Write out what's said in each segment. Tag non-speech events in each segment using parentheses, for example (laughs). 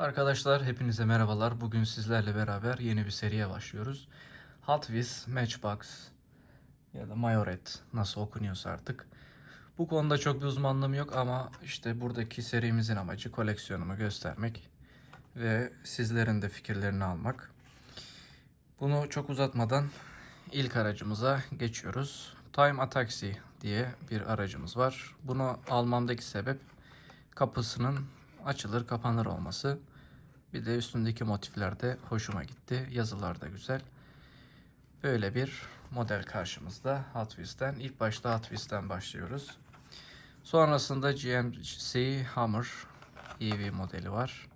Arkadaşlar hepinize merhabalar. Bugün sizlerle beraber yeni bir seriye başlıyoruz. Hot Wheels Matchbox ya da Mayoret nasıl okunuyorsa artık. Bu konuda çok bir uzmanlığım yok ama işte buradaki serimizin amacı koleksiyonumu göstermek ve sizlerin de fikirlerini almak. Bunu çok uzatmadan ilk aracımıza geçiyoruz. Time Ataxi diye bir aracımız var. Bunu almamdaki sebep kapısının açılır kapanır olması. Bir de üstündeki motifler de hoşuma gitti. Yazılar da güzel. Böyle bir model karşımızda Hot Wheels'ten. İlk başta Hot Wheels'ten başlıyoruz. Sonrasında GMC Hammer EV modeli var.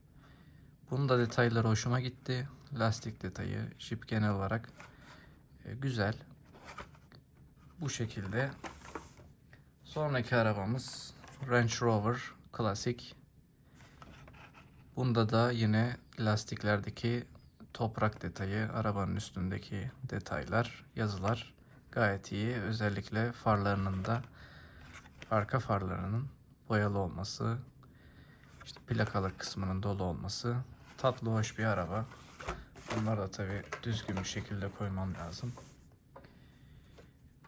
Bunun da detayları hoşuma gitti. Lastik detayı, jip genel olarak e, güzel. Bu şekilde. Sonraki arabamız Range Rover Classic. Bunda da yine lastiklerdeki toprak detayı, arabanın üstündeki detaylar, yazılar gayet iyi. Özellikle farlarının da arka farlarının boyalı olması, işte plakalı kısmının dolu olması tatlı hoş bir araba. Bunları da tabi düzgün bir şekilde koymam lazım.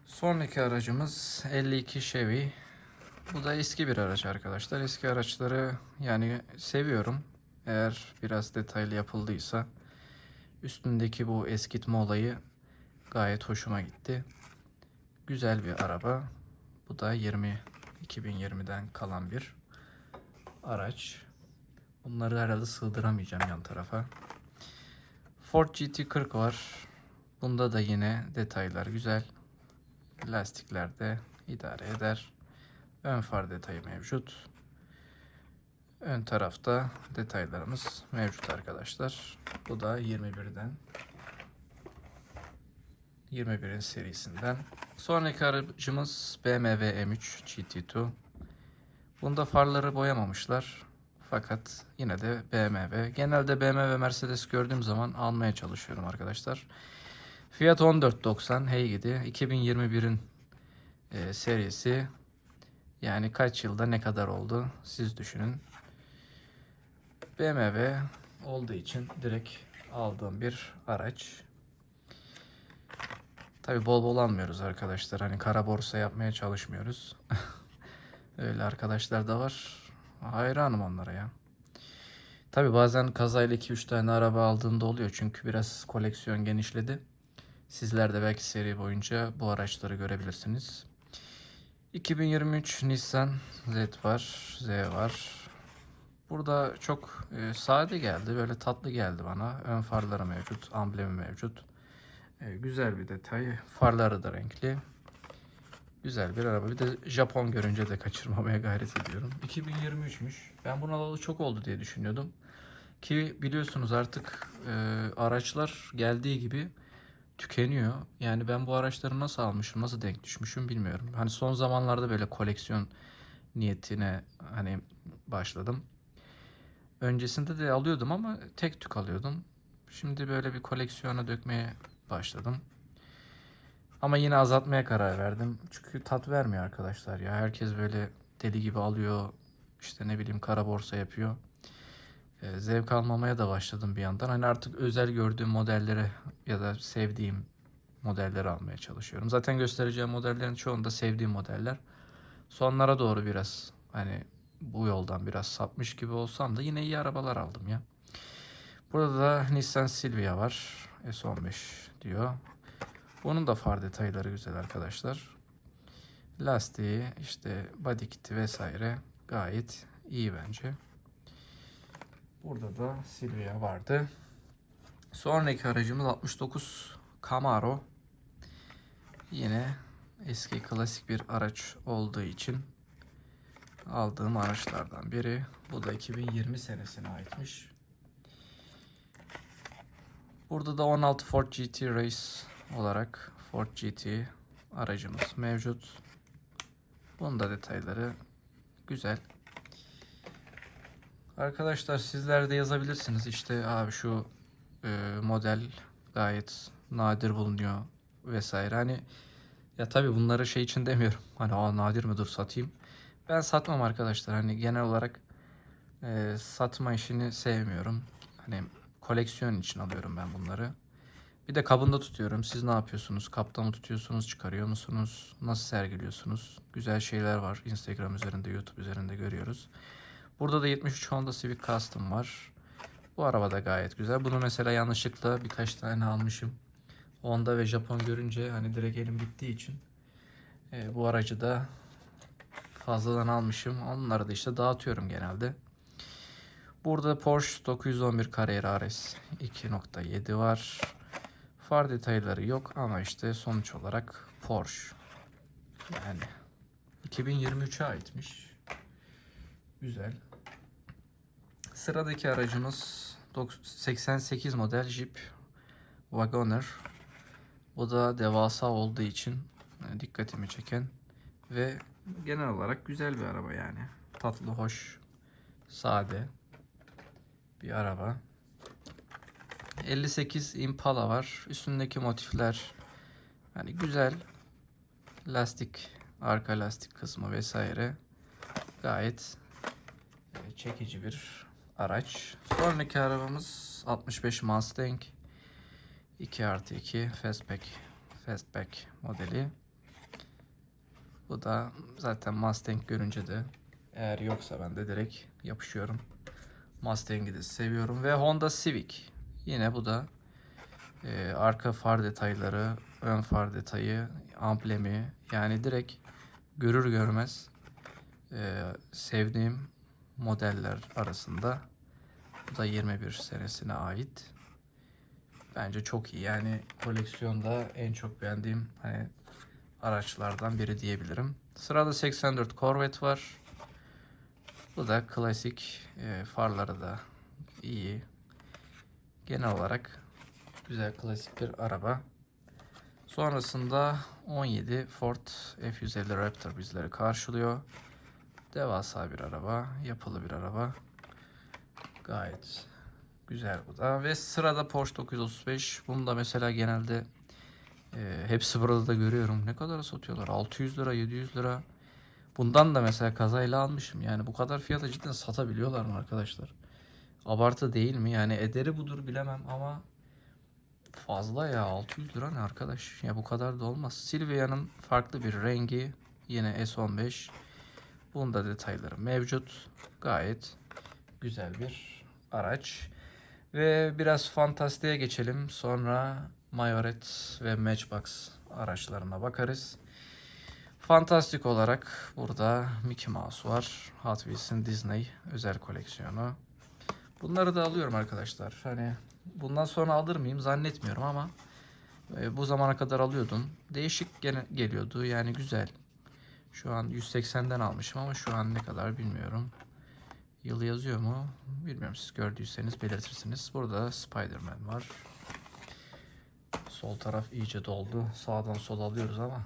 Sonraki aracımız 52 Chevy. Bu da eski bir araç arkadaşlar. Eski araçları yani seviyorum. Eğer biraz detaylı yapıldıysa üstündeki bu eskitme olayı gayet hoşuma gitti. Güzel bir araba. Bu da 20 2020'den kalan bir araç. Bunları herhalde sığdıramayacağım yan tarafa. Ford GT40 var. Bunda da yine detaylar güzel. Lastikler de idare eder. Ön far detayı mevcut. Ön tarafta detaylarımız mevcut arkadaşlar. Bu da 21'den 21'in serisinden. Sonraki aracımız BMW M3 GT2. Bunda farları boyamamışlar. Fakat yine de BMW. Genelde BMW Mercedes gördüğüm zaman almaya çalışıyorum arkadaşlar. Fiyat 14.90 hey gidi. 2021'in e, serisi. Yani kaç yılda ne kadar oldu siz düşünün. BMW olduğu için direkt aldığım bir araç. Tabi bol bol almıyoruz arkadaşlar. Hani kara borsa yapmaya çalışmıyoruz. (laughs) Öyle arkadaşlar da var. Hayranım onlara ya. Tabi bazen kazayla 2-3 tane araba aldığımda oluyor. Çünkü biraz koleksiyon genişledi. Sizler de belki seri boyunca bu araçları görebilirsiniz. 2023 Nissan Z var, Z var. Burada çok e, sade geldi, böyle tatlı geldi bana. Ön farları mevcut, amblemi mevcut. E, güzel bir detay. Farları da renkli. Güzel bir araba. Bir de Japon görünce de kaçırmamaya gayret ediyorum. 2023'müş. Ben bunu alalı çok oldu diye düşünüyordum. Ki biliyorsunuz artık e, araçlar geldiği gibi tükeniyor. Yani ben bu araçları nasıl almışım, nasıl denk düşmüşüm bilmiyorum. Hani son zamanlarda böyle koleksiyon niyetine hani başladım. Öncesinde de alıyordum ama tek tük alıyordum. Şimdi böyle bir koleksiyona dökmeye başladım. Ama yine azaltmaya karar verdim. Çünkü tat vermiyor arkadaşlar ya. Herkes böyle deli gibi alıyor. İşte ne bileyim kara borsa yapıyor. Ee, zevk almamaya da başladım bir yandan. Hani artık özel gördüğüm modellere ya da sevdiğim modelleri almaya çalışıyorum. Zaten göstereceğim modellerin çoğunda sevdiğim modeller. Sonlara doğru biraz hani bu yoldan biraz sapmış gibi olsam da yine iyi arabalar aldım ya. Burada da Nissan Silvia var. S15 diyor. Bunun da far detayları güzel arkadaşlar. Lastiği, işte body kiti vesaire gayet iyi bence. Burada da Silvia vardı. Sonraki aracımız 69 Camaro. Yine eski klasik bir araç olduğu için aldığım araçlardan biri. Bu da 2020 senesine aitmiş. Burada da 16 Ford GT Race olarak Ford GT aracımız mevcut. Bunun da detayları güzel. Arkadaşlar sizler de yazabilirsiniz. İşte abi şu e, model gayet nadir bulunuyor vesaire. Hani ya tabii bunları şey için demiyorum. Hani aa nadir mi dur satayım. Ben satmam arkadaşlar. Hani genel olarak Ee, satma işini sevmiyorum. Hani koleksiyon için alıyorum ben bunları. Bir de kabında tutuyorum. Siz ne yapıyorsunuz? Kapta mı tutuyorsunuz? Çıkarıyor musunuz? Nasıl sergiliyorsunuz? Güzel şeyler var. Instagram üzerinde, YouTube üzerinde görüyoruz. Burada da 73 Honda Civic Custom var. Bu araba da gayet güzel. Bunu mesela yanlışlıkla birkaç tane almışım. Honda ve Japon görünce hani direkt elim gittiği için e, bu aracı da fazladan almışım. Onları da işte dağıtıyorum genelde. Burada Porsche 911 Carrera RS 2.7 var. Far detayları yok ama işte sonuç olarak Porsche. Yani 2023'e aitmiş. Güzel. Sıradaki aracımız 88 model Jeep Wagoner. Bu da devasa olduğu için dikkatimi çeken ve genel olarak güzel bir araba yani. Tatlı, hoş, sade bir araba. 58 Impala var. Üstündeki motifler hani güzel. Lastik, arka lastik kısmı vesaire gayet e, çekici bir araç. Sonraki arabamız 65 Mustang 2 artı 2 Fastback Fastback modeli. Bu da zaten Mustang görünce de eğer yoksa ben de direkt yapışıyorum. Mustang'i de seviyorum ve Honda Civic. Yine bu da e, arka far detayları, ön far detayı, amblemi yani direkt görür görmez e, sevdiğim modeller arasında. Bu da 21 senesine ait. Bence çok iyi. Yani koleksiyonda en çok beğendiğim hani araçlardan biri diyebilirim. Sırada 84 Corvette var. Bu da klasik. E, farları da iyi. Genel olarak güzel klasik bir araba. Sonrasında 17 Ford F-150 Raptor bizleri karşılıyor. Devasa bir araba, yapılı bir araba. Gayet güzel bu da. Ve sırada Porsche 935. Bunu da mesela genelde e, hepsi burada da görüyorum. Ne kadar satıyorlar? 600 lira, 700 lira. Bundan da mesela kazayla almışım. Yani bu kadar fiyata cidden satabiliyorlar mı arkadaşlar? Abartı değil mi? Yani ederi budur bilemem ama fazla ya 600 lira ne arkadaş? Ya bu kadar da olmaz. Silvia'nın farklı bir rengi yine S15. Bunda detayları mevcut. Gayet güzel bir araç. Ve biraz fantastiğe geçelim. Sonra Mayoret ve Matchbox araçlarına bakarız. Fantastik olarak burada Mickey Mouse var. Hot Wheels'in Disney özel koleksiyonu. Bunları da alıyorum arkadaşlar. Hani bundan sonra alır mıyım zannetmiyorum ama e, bu zamana kadar alıyordum. Değişik geliyordu yani güzel. Şu an 180'den almışım ama şu an ne kadar bilmiyorum. Yılı yazıyor mu? Bilmiyorum siz gördüyseniz belirtirsiniz. Burada Spider-Man var. Sol taraf iyice doldu. Sağdan sola alıyoruz ama.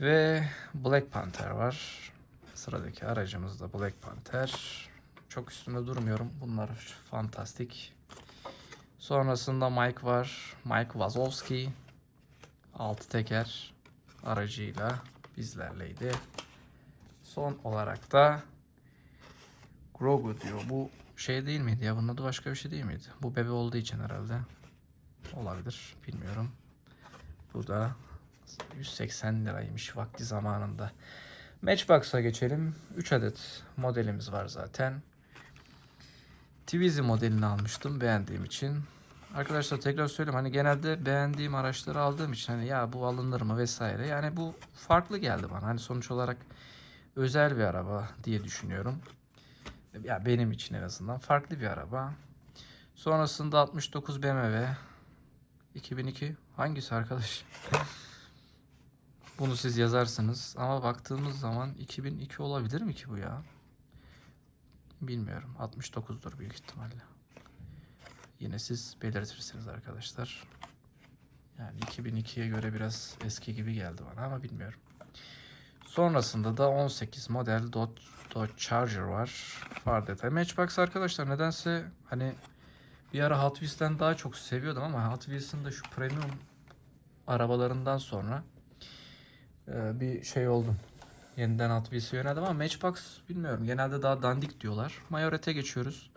Ve Black Panther var. Sıradaki aracımız da Black Panther. Çok üstünde durmuyorum. Bunlar fantastik. Sonrasında Mike var. Mike Wazowski. Altı teker aracıyla bizlerleydi. Son olarak da Grogu diyor. Bu şey değil miydi ya? Bunun adı başka bir şey değil miydi? Bu bebe olduğu için herhalde. Olabilir. Bilmiyorum. Bu da 180 liraymış vakti zamanında. Matchbox'a geçelim. 3 adet modelimiz var zaten. Twizy modelini almıştım beğendiğim için. Arkadaşlar tekrar söyleyeyim hani genelde beğendiğim araçları aldığım için hani ya bu alınır mı vesaire. Yani bu farklı geldi bana. Hani sonuç olarak özel bir araba diye düşünüyorum. Ya benim için en azından farklı bir araba. Sonrasında 69 BMW 2002 hangisi arkadaş? (laughs) Bunu siz yazarsınız ama baktığımız zaman 2002 olabilir mi ki bu ya? Bilmiyorum. 69'dur büyük ihtimalle. Yine siz belirtirsiniz arkadaşlar. Yani 2002'ye göre biraz eski gibi geldi bana ama bilmiyorum. Sonrasında da 18 model Dodge, Dodge Charger var. Far detay. Matchbox arkadaşlar nedense hani bir ara Hot Wheels'ten daha çok seviyordum ama Hot Wheels'ın da şu premium arabalarından sonra e, bir şey oldum. Yeniden Hot Wheels'e yöneldim ama Matchbox bilmiyorum. Genelde daha dandik diyorlar. Mayorete geçiyoruz.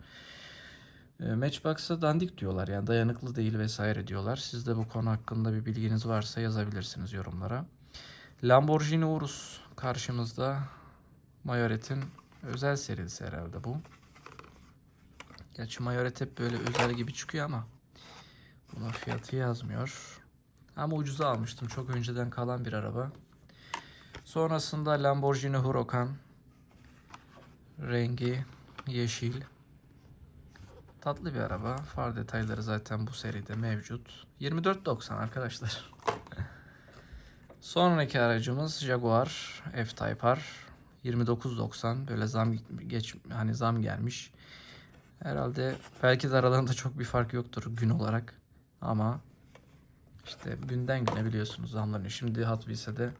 E, Matchbox'a dandik diyorlar yani dayanıklı değil vesaire diyorlar. Siz de bu konu hakkında bir bilginiz varsa yazabilirsiniz yorumlara. Lamborghini Urus karşımızda. Mayoret'in özel serisi herhalde bu. Gerçi Mayoret hep böyle özel gibi çıkıyor ama buna fiyatı yazmıyor. Ama ucuza almıştım. Çok önceden kalan bir araba. Sonrasında Lamborghini Huracan. Rengi yeşil. Tatlı bir araba. Far detayları zaten bu seride mevcut. 24.90 arkadaşlar. (laughs) Sonraki aracımız Jaguar F-Type R. 29.90 böyle zam geç hani zam gelmiş. Herhalde belki de aralarında çok bir fark yoktur gün olarak. Ama işte günden güne biliyorsunuz zamlarını. Şimdi Hot Wheels'e de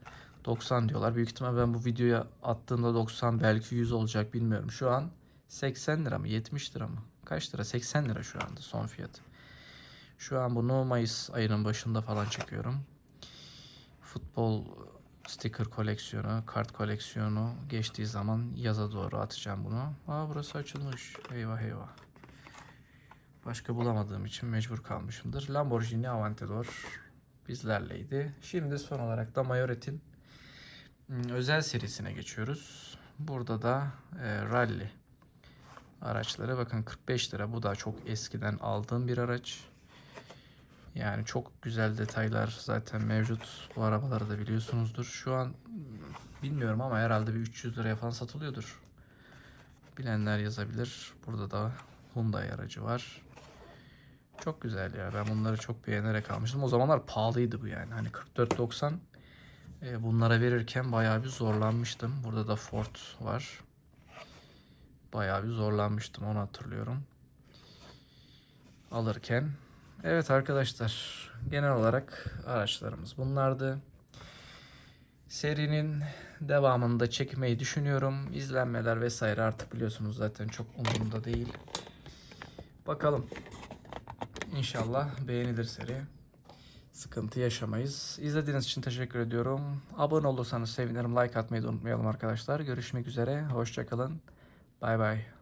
90 diyorlar. Büyük ihtimal ben bu videoya attığımda 90 belki 100 olacak bilmiyorum. Şu an 80 lira mı 70 lira mı? Kaç lira? 80 lira şu anda son fiyatı. Şu an bunu Mayıs ayının başında falan çekiyorum. Futbol sticker koleksiyonu, kart koleksiyonu geçtiği zaman yaza doğru atacağım bunu. Aa burası açılmış. Eyvah eyvah. Başka bulamadığım için mecbur kalmışımdır. Lamborghini Aventador bizlerleydi. Şimdi son olarak da Mayoret'in ım, özel serisine geçiyoruz. Burada da e, rally araçları. Bakın 45 lira. Bu da çok eskiden aldığım bir araç. Yani çok güzel detaylar zaten mevcut. Bu arabaları da biliyorsunuzdur. Şu an bilmiyorum ama herhalde bir 300 liraya falan satılıyordur. Bilenler yazabilir. Burada da Hyundai aracı var. Çok güzel ya. Ben bunları çok beğenerek almıştım. O zamanlar pahalıydı bu yani. Hani 44.90 e, bunlara verirken bayağı bir zorlanmıştım. Burada da Ford var. Bayağı bir zorlanmıştım onu hatırlıyorum. Alırken. Evet arkadaşlar genel olarak araçlarımız bunlardı. Serinin devamını da çekmeyi düşünüyorum. İzlenmeler vesaire artık biliyorsunuz zaten çok umurumda değil. Bakalım. İnşallah beğenilir seri. Sıkıntı yaşamayız. İzlediğiniz için teşekkür ediyorum. Abone olursanız sevinirim. Like atmayı da unutmayalım arkadaşlar. Görüşmek üzere. Hoşçakalın. Bay bay.